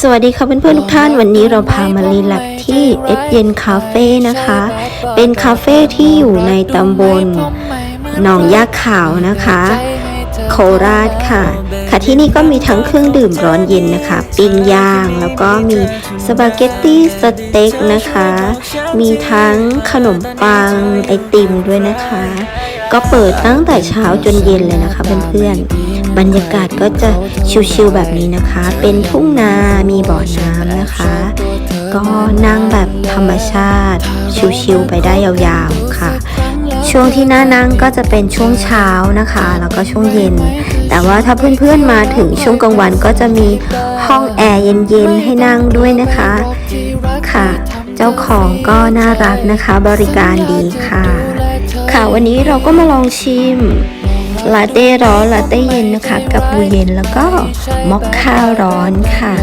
สวัสดีค่ะเพื่อนๆทุกท่านวันนี้เราพามารีแลกที่เอ็ดเย็นคาเฟ่นะคะ เป็นคาเฟ่ที่อยู่ในตำบลหนองยาขาวนะคะ โคราชค่ะ ค่ะที่นี่ก็มีทั้งเครื่องดื่มร้อนเย็นนะคะ ปิ้งย่าง แล้วก็มีสปาเกตตี้สเต็กนะคะ มีทั้งขนมปังไอติมด้วยนะคะ ก็เปิดตั้งแต่เช้าจนเย็นเลยนะคะเพื่อนๆ บรรยากาศก็จะชิลๆแบบนี้นะคะ เป็นทุ่งนามีบ่อน้ำนะคะ ก็นั่งแบบธรรมชาติชิลๆไปได้ยาวๆค่ะ ช่วงที่น่านั่งก็จะเป็นช่วงเช้านะคะ แล้วก็ช่วงเย็น แต่ว่าถ้าเพื่อนๆมาถึงช่วงกลางวันก็จะมีห้องแอร์เย็นๆให้นั่งด้วยนะคะค่ะ เจ้าของก็น่ารักนะคะ บริการดีค่ะ ค่ะวันนี้เราก็มาลองชิม ลาเต้ร้อนลาเต้เย็นนะคะ กับบูเย็นแล้วก็มอคค่าร้อนค่ะ